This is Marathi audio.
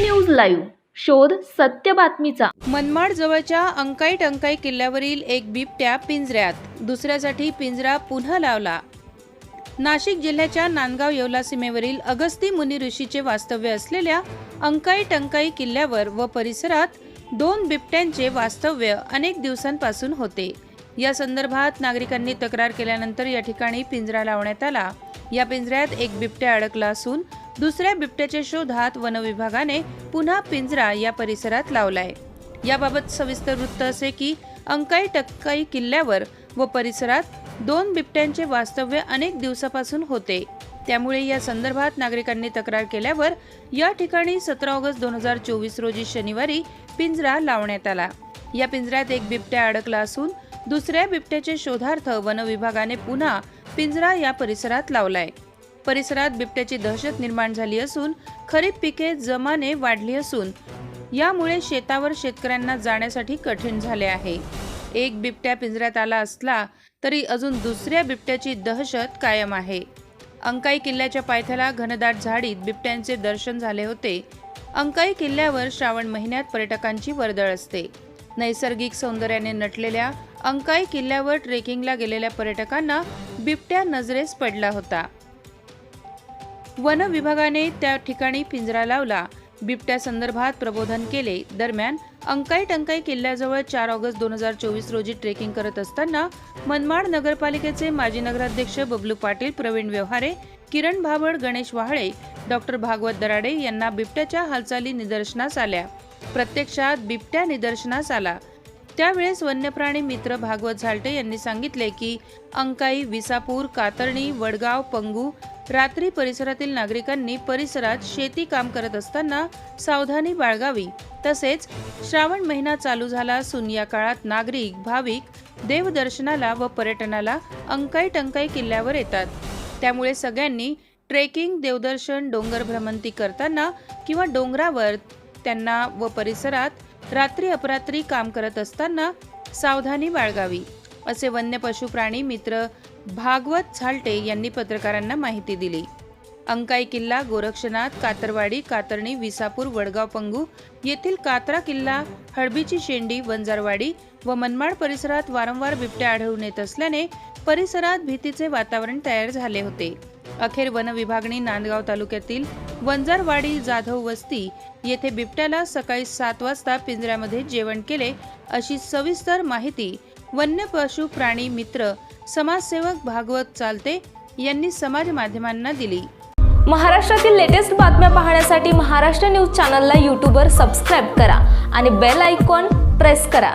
News live. शोध सत्य बातमीचा. मनमाड जवळच्या अंकाई टंकाई किल्ल्यावरील एक बिबट्या पिंजऱ्यात. दुसऱ्यासाठी पिंजरा पुन्हा लावला. नाशिक जिल्ह्याच्या नांदगाव येवला सीमेवरील अगस्ती मुनी ऋषीचे वास्तव्य असलेल्या अंकाई टंकाई किल्ल्यावर व परिसरात दोन बिबट्यांचे वास्तव्य अनेक दिवसांपासून होते. या संदर्भात नागरिकांनी तक्रार केल्यानंतर या ठिकाणी पिंजरा लावण्यात आला. या पिंजऱ्यात एक बिबट्या अडकला असून दुसऱ्या बिबट्याच्या शोधात वनविभागाने पुन्हा पिंजरा या परिसरात लावलाय. याबाबत सविस्तर वृत्त असे की अंकाई टक्काई किल्ल्यावर व परिसरात दोन बिबट्यांचे वास्तव्य अनेक दिवसापासून होते. त्यामुळे या संदर्भात नागरिकांनी तक्रार केल्यावर या ठिकाणी सतरा ऑगस्ट दोन हजार चोवीस रोजी शनिवारी पिंजरा लावण्यात आला. या पिंजऱ्यात एक बिबट्या अडकला असून दुसऱ्या बिबट्याचे शोधार्थ वनविभागाने पुन्हा पिंजरा या परिसरात लावलाय. परिसरात बिबट्याची दहशत निर्माण झाली असून खरीप पिके जमाने वाढली असून यामुळे शेतावर शेतकऱ्यांना जाण्यासाठी कठीण झाले आहे. एक बिबट्या पिंजऱ्यात आला असला तरी अजून दुसऱ्या बिबट्याची दहशत कायम आहे. अंकाई किल्ल्याच्या पायथ्याला घनदाट झाडीत बिबट्यांचे दर्शन झाले होते. अंकाई किल्ल्यावर श्रावण महिन्यात पर्यटकांची वर्दळ असते. नैसर्गिक सौंदर्याने नटलेल्या अंकाई किल्ल्यावर ट्रेकिंगला गेलेल्या पर्यटकांना बिबट्या नजरेस पडला होता. वन विभागाने त्या ठिकाणी पिंजरा लावला. बिबट्या संदर्भात प्रबोधन केले. दरम्यान अंकाई टंकाई किल्ल्याजवळ चार ऑगस्ट दोन हजार चोवीस रोजी ट्रेकिंग करत असताना मनमाड नगरपालिकेचे माजी नगराध्यक्ष बबलू पाटील प्रवीण व्यवहारे किरण भाबड गणेश वाहळे डॉक्टर भागवत दराडे यांना बिबट्याच्या हालचाली निदर्शनास आल्या. प्रत्यक्षात बिबट्या निदर्शनास आला. त्यावेळेस वन्यप्राणी मित्र भागवत झालटे यांनी सांगितले की अंकाई विसापूर कातरणी वडगाव पंगू रात्री परिसरातील नागरिकांनी परिसरात शेती काम करत असताना सावधानी बाळगावी. तसेच श्रावण महिना चालू झाला असून या काळात नागरिक भाविक देवदर्शनाला व पर्यटनाला अंकाई टंकाई किल्ल्यावर येतात. त्यामुळे सगळ्यांनी ट्रेकिंग देवदर्शन डोंगर भ्रमंती करताना किंवा डोंगरावर त्यांना व परिसरात रात्री अपरात्री काम करत असताना सावधानी बाळगावी. असे वन्य पशु प्राणी मित्र भागवत झालटे यांनी पत्रकारांना माहिती दिली. अंकाई किल्ला गोरक्षनाथ कातरवाडी कातरणी विसापूर वडगाव पंगू येथील कात्रा किल्ला हळबीची शेंडी वंजारवाडी व मनमाड परिसरात वारंवार बिबट्या आढळून येत असल्याने परिसरात भीतीचे वातावरण तयार झाले होते. अखेर वनविभागणी नांदगाव तालुक्यातील वंजारवाडी जाधव वस्ती येथे बिबट्याला सकाळी सात वाजता पिंजऱ्यामध्ये जेवण केले अशी सविस्तर माहिती वन्य पशु प्राणी मित्र समाजसेवक भागवत चालते यांनी समाज माध्यमांना दिली. महाराष्ट्रातील लेटेस्ट बातम्या पाहण्यासाठी महाराष्ट्र न्यूज चॅनलला यूट्यूबवर सबस्क्राईब करा आणि बेल आयकॉन प्रेस करा.